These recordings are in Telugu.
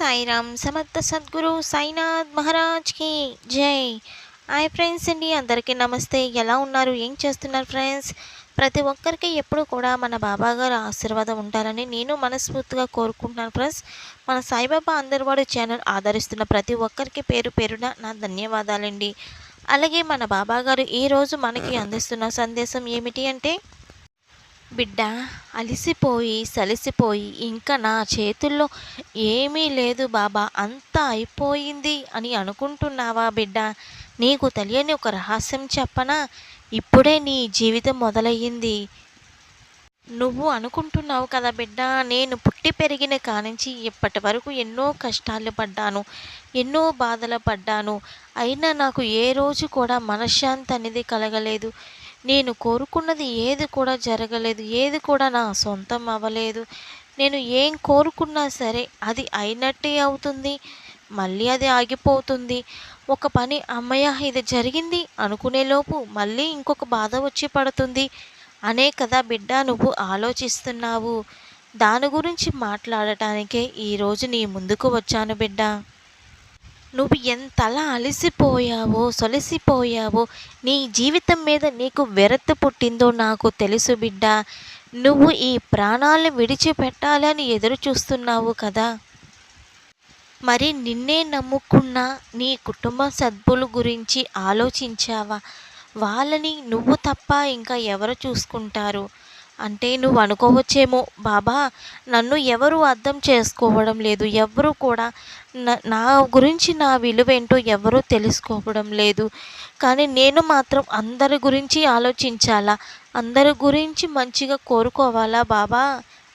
సాయిరామ్ సమర్థ సద్గురు సాయినాథ్ మహారాజ్కి జై. హాయ్ ఫ్రెండ్స్ అండి అందరికీ నమస్తే. ఎలా ఉన్నారు? ఏం చేస్తున్నారు ఫ్రెండ్స్? ప్రతి ఒక్కరికి ఎప్పుడు కూడా మన బాబా గారు ఆశీర్వాదం ఉండాలని నేను మనస్ఫూర్తిగా కోరుకుంటున్నాను ఫ్రెండ్స్. మన సాయిబాబా అందరివాడు ఛానల్ ఆదరిస్తున్న ప్రతి ఒక్కరికి పేరు పేరున నా ధన్యవాదాలండి. అలాగే మన బాబా గారు ఈరోజు మనకి అందిస్తున్న సందేశం ఏమిటి అంటే బిడ్డ అలిసిపోయి సలిసిపోయి ఇంకా నా చేతుల్లో ఏమీ లేదు బాబా అంతా అయిపోయింది అని అనుకుంటున్నావా బిడ్డ? నీకు తెలియని ఒక రహస్యం చెప్పనా? ఇప్పుడే నీ జీవితం మొదలయ్యింది. నువ్వు అనుకుంటున్నావు కదా బిడ్డ నేను పుట్టి పెరిగిన కానించి ఇప్పటి వరకు ఎన్నో కష్టాలు పడ్డాను ఎన్నో బాధలు పడ్డాను. అయినా నాకు ఏ రోజు కూడా మనశ్శాంతి అనేది కలగలేదు. నేను కోరుకున్నది ఏది కూడా జరగలేదు ఏది కూడా నా సొంతం అవ్వలేదు. నేను ఏం కోరుకున్నా సరే అది అయినట్టే అవుతుంది మళ్ళీ అది ఆగిపోతుంది. ఒక పని అమ్మయ్య ఇది జరిగింది అనుకునేలోపు మళ్ళీ ఇంకొక బాధ వచ్చి పడుతుంది. అనే కదా బిడ్డ నువ్వు ఆలోచిస్తున్నావు. దాని గురించి మాట్లాడటానికే ఈరోజు నీ ముందుకు వచ్చాను బిడ్డ. నువ్వు ఎంతలా అలసిపోయావో సొలసిపోయావో నీ జీవితం మీద నీకు వెరత పుట్టిందో నాకు తెలుసు బిడ్డ. నువ్వు ఈ ప్రాణాలను విడిచిపెట్టాలని ఎదురు చూస్తున్నావు కదా. మరి నిన్నే నమ్ముకున్న నీ కుటుంబ సభ్యుల గురించి ఆలోచించావా? వాళ్ళని నువ్వు తప్ప ఇంకా ఎవరు చూసుకుంటారు? అంటే నువ్వు అనుకోవచ్చేమో బాబా నన్ను ఎవరు అర్థం చేసుకోవడం లేదు. ఎవరు కూడా నా గురించి నా విలువేంటో ఎవరూ తెలుసుకోవడం లేదు. కానీ నేను మాత్రం అందరి గురించి ఆలోచించాలా? అందరి గురించి మంచిగా కోరుకోవాలా బాబా?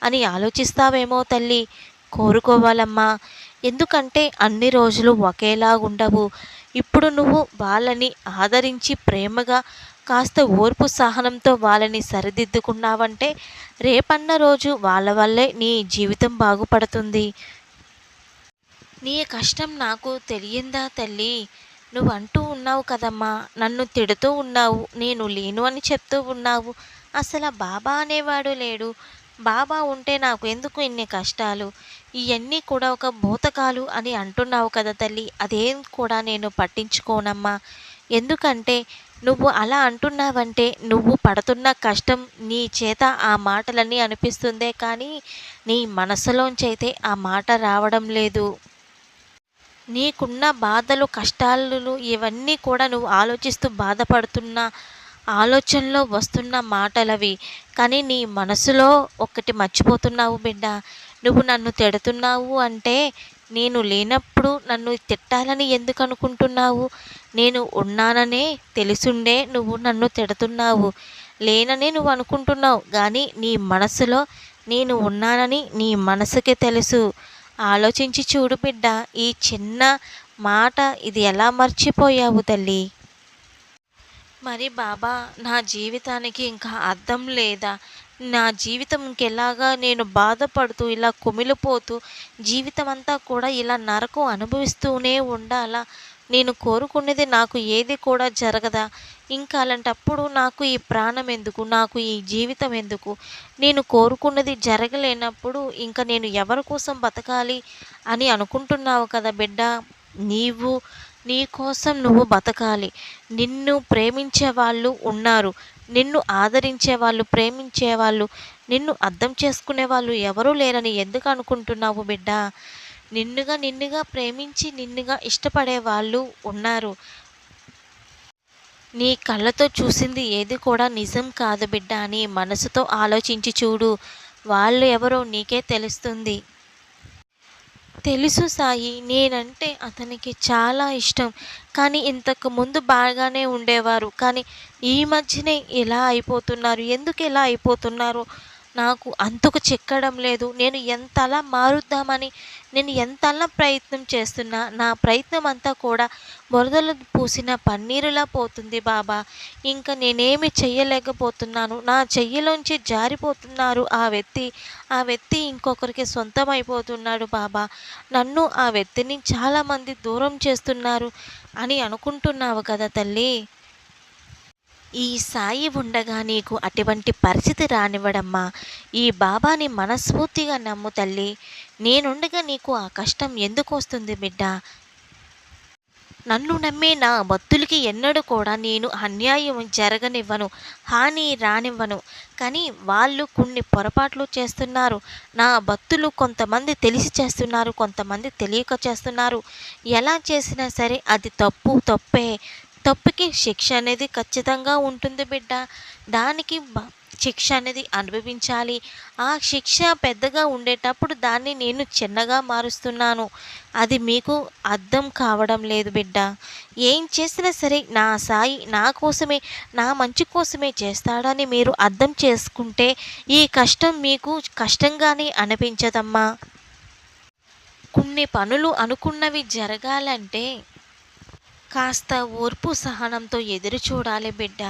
అని ఆలోచిస్తావేమో తల్లి. కోరుకోవాలమ్మా. ఎందుకంటే అన్ని రోజులు ఒకేలా ఉండవు. ఇప్పుడు నువ్వు వాళ్ళని ఆదరించి ప్రేమగా కాస్త ఓర్పు సహనంతో వాళ్ళని సరిదిద్దుకున్నావంటే రేపన్న రోజు వాళ్ళ వల్లే నీ జీవితం బాగుపడుతుంది. నీ కష్టం నాకు తెలియందా తల్లి? నువ్వు అంటూ ఉన్నావు కదమ్మా. నన్ను తిడుతూ ఉన్నావు. నేను లేను అని చెప్తూ ఉన్నావు. అసలు బాబా అనేవాడు లేడు. బాబా ఉంటే నాకు ఎందుకు ఇన్ని కష్టాలు? ఇవన్నీ కూడా ఒక భూతకాలు అని అంటున్నావు కదా తల్లి. అదేం కూడా నేను పట్టించుకోనమ్మా. ఎందుకంటే నువ్వు అలా అంటున్నావంటే నువ్వు పడుతున్న కష్టం నీ చేత ఆ మాటలన్నీ అనిపిస్తుందే కానీ నీ మనసులోంచైతే ఆ మాట రావడం లేదు. నీకున్న బాధలు కష్టాలు ఇవన్నీ కూడా నువ్వు ఆలోచిస్తూ బాధపడుతున్న ఆలోచనలో వస్తున్న మాటలవి. కానీ నీ మనసులో ఒకటి మర్చిపోతున్నావు బిడ్డ. నువ్వు నన్ను తిడుతున్నావు అంటే నేను లేనప్పుడు నన్ను తిట్టాలని ఎందుకు అనుకుంటున్నావు? నేను ఉన్నాననే తెలుసుండే నువ్వు నన్ను తిడుతున్నావు. లేననే నువ్వు అనుకుంటున్నావు. కానీ నీ మనసులో నేను ఉన్నానని నీ మనసుకి తెలుసు. ఆలోచించి చూడు బిడ్డ ఈ చిన్న మాట ఇది ఎలా మర్చిపోయావు తల్లి? మరి బాబా నా జీవితానికి ఇంకా అర్థం లేదా? నా జీవితం ఇంకెలాగా నేను బాధపడుతూ ఇలా కుమిలిపోతూ జీవితం అంతా కూడా ఇలా నరకం అనుభవిస్తూనే ఉండాలా? నేను కోరుకునేది నాకు ఏది కూడా జరగదా? ఇంకా అలాంటప్పుడు నాకు ఈ ప్రాణం ఎందుకు? నాకు ఈ జీవితం ఎందుకు? నేను కోరుకున్నది జరగలేనప్పుడు ఇంకా నేను ఎవరి కోసం బతకాలి అని అనుకుంటున్నావు కదా బిడ్డ? నీవు నీ కోసం నువ్వు బతకాలి. నిన్ను ప్రేమించే వాళ్ళు ఉన్నారు. నిన్ను ఆదరించే వాళ్ళు ప్రేమించే వాళ్ళు నిన్ను అర్థం చేసుకునే వాళ్ళు ఎవరూ లేరని ఎందుకు అనుకుంటున్నావు బిడ్డ? నిన్నుగా నిన్నుగా ప్రేమించి నిన్నుగా ఇష్టపడే వాళ్ళు ఉన్నారు. నీ కళ్ళతో చూసింది ఏది కూడా నిజం కాదు బిడ్డ అని మనసుతో ఆలోచించి చూడు. వాళ్ళు ఎవరో నీకే తెలుస్తుంది. తెలుసు సాయి నేనంటే అతనికి చాలా ఇష్టం. కానీ ఇంతకు ముందు బాగానే ఉండేవారు. కానీ ఈ మధ్యనే ఎలా అయిపోతున్నారు. ఎందుకు ఎలా అయిపోతున్నారు? నాకు అంతకు చిక్కడం లేదు. నేను ఎంతలా మారుద్దామని నేను ఎంతలా ప్రయత్నం చేస్తున్నా నా ప్రయత్నం అంతా కూడా బురదలు పూసిన పన్నీరులా పోతుంది బాబా. ఇంకా నేనేమి చెయ్యలేకపోతున్నాను. నా చెయ్యిలోంచి జారిపోతున్నారు ఆ వ్యక్తి. ఆ వ్యక్తి ఇంకొకరికి సొంతం అయిపోతున్నాడు బాబా. నన్ను ఆ వ్యక్తిని చాలామంది దూరం చేస్తున్నారు అని అనుకుంటున్నావు కదా తల్లి. ఈ సాయి ఉండగా నీకు అటువంటి పరిస్థితి రానివ్వడమ్మా. ఈ బాబాని మనస్ఫూర్తిగా నమ్ము తల్లి. నేనుండగా నీకు ఆ కష్టం ఎందుకు వస్తుంది బిడ్డ? నన్ను నమ్మే నా భక్తులకి ఎన్నడూ కూడా నేను అన్యాయం జరగనివ్వను హాని రానివ్వను. కానీ వాళ్ళు కొన్ని పొరపాట్లు చేస్తున్నారు. నా భక్తులు కొంతమంది తెలిసి చేస్తున్నారు కొంతమంది తెలియక చేస్తున్నారు. ఎలా చేసినా సరే అది తప్పు తప్పే. తప్పుకి శిక్ష అనేది ఖచ్చితంగా ఉంటుంది బిడ్డ. దానికి శిక్ష అనేది అనుభవించాలి. ఆ శిక్ష పెద్దగా ఉండేటప్పుడు దాన్ని నేను చిన్నగా మారుస్తున్నాను. అది మీకు అర్థం కావడం లేదు బిడ్డ. ఏం చేసినా సరే నా సాయి నా కోసమే నా మంచి కోసమే చేస్తాడని మీరు అర్థం చేసుకుంటే ఈ కష్టం మీకు కష్టంగానే అనిపించదమ్మా. కొన్ని పనులు అనుకున్నవి జరగాలంటే కాస్త ఓర్పు సహనంతో ఎదురు చూడాలి బిడ్డ.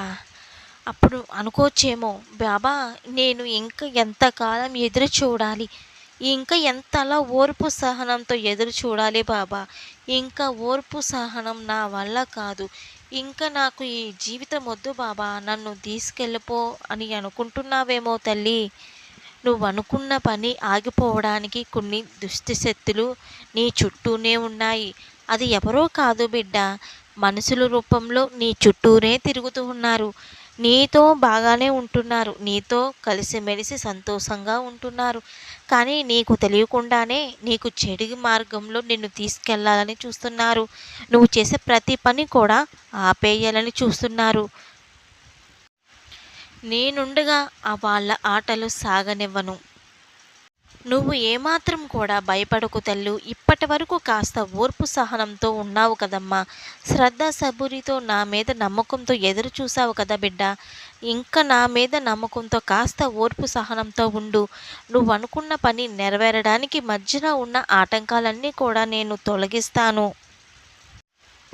అప్పుడు అనుకోవచ్చేమో బాబా నేను ఇంకా ఎంతకాలం ఎదురు చూడాలి? ఇంకా ఎంతలా ఓర్పు సహనంతో ఎదురు చూడాలి బాబా? ఇంకా ఓర్పు సహనం నా వల్ల కాదు. ఇంకా నాకు ఈ జీవితం వద్దు బాబా నన్ను తీసుకెళ్ళిపో అని అనుకుంటున్నావేమో తల్లి. నువ్వు అనుకున్న పని ఆగిపోవడానికి కొన్ని దుష్టశక్తులు నీ చుట్టూనే ఉన్నాయి. అది ఎవరో కాదు బిడ్డ. మనుషుల రూపంలో నీ చుట్టూనే తిరుగుతూ ఉన్నారు. నీతో బాగానే ఉంటున్నారు. నీతో కలిసిమెలిసి సంతోషంగా ఉంటున్నారు. కానీ నీకు తెలియకుండానే నీకు చెడు మార్గంలో నిన్ను తీసుకెళ్ళాలని చూస్తున్నారు. నువ్వు చేసే ప్రతి పని కూడా ఆపేయాలని చూస్తున్నారు. నేనుండగా ఆ వాళ్ళ ఆటలు సాగనివ్వను. నువ్వు ఏమాత్రం కూడా భయపడకు తల్లు. ఇప్పటి వరకు కాస్త ఓర్పు సహనంతో ఉన్నావు కదమ్మా. శ్రద్ధ సబూరితో నా మీద నమ్మకంతో ఎదురు చూసావు కదా బిడ్డ. ఇంకా నా మీద నమ్మకంతో కాస్త ఓర్పు సహనంతో ఉండు. నువ్వు అనుకున్న పని నెరవేరడానికి మధ్యన ఉన్న ఆటంకాలన్నీ కూడా నేను తొలగిస్తాను.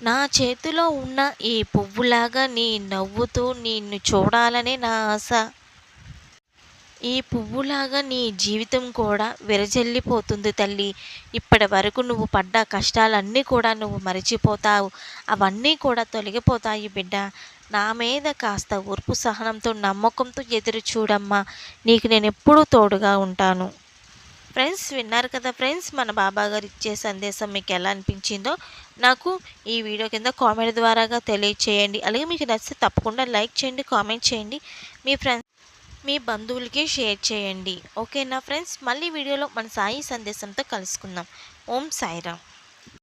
నా చేతిలో ఉన్న ఈ పువ్వులాగా నీ నవ్వుతూ నిన్ను చూడాలనే నా ఆశ. ఈ పువ్వులాగా నీ జీవితం కూడా విరజల్లిపోతుంది తల్లి. ఇప్పటి వరకు నువ్వు పడ్డ కష్టాలన్నీ కూడా నువ్వు మరిచిపోతావు. అవన్నీ కూడా తొలగిపోతాయి బిడ్డ. నా మీద కాస్త ఓర్పు సహనంతో నమ్మకంతో ఎదురు చూడమ్మా. నీకు నేను ఎప్పుడూ తోడుగా ఉంటాను. ఫ్రెండ్స్ విన్నారు కదా ఫ్రెండ్స్ మన బాబా గారు ఇచ్చే సందేశం మీకు ఎలా అనిపించిందో నాకు ఈ వీడియో కింద కామెంట్ ద్వారాగా తెలియచేయండి. అలాగే మీకు నచ్చితే తప్పకుండా లైక్ చేయండి కామెంట్ చేయండి. మీ ఫ్రెండ్స్ మీ బంధువులకి షేర్ చేయండి. ఓకేనా ఫ్రెండ్స్? మళ్ళీ వీడియోలో మన సాయి సందేశంతో కలుసుకుందాం. ఓం సాయిరామ్.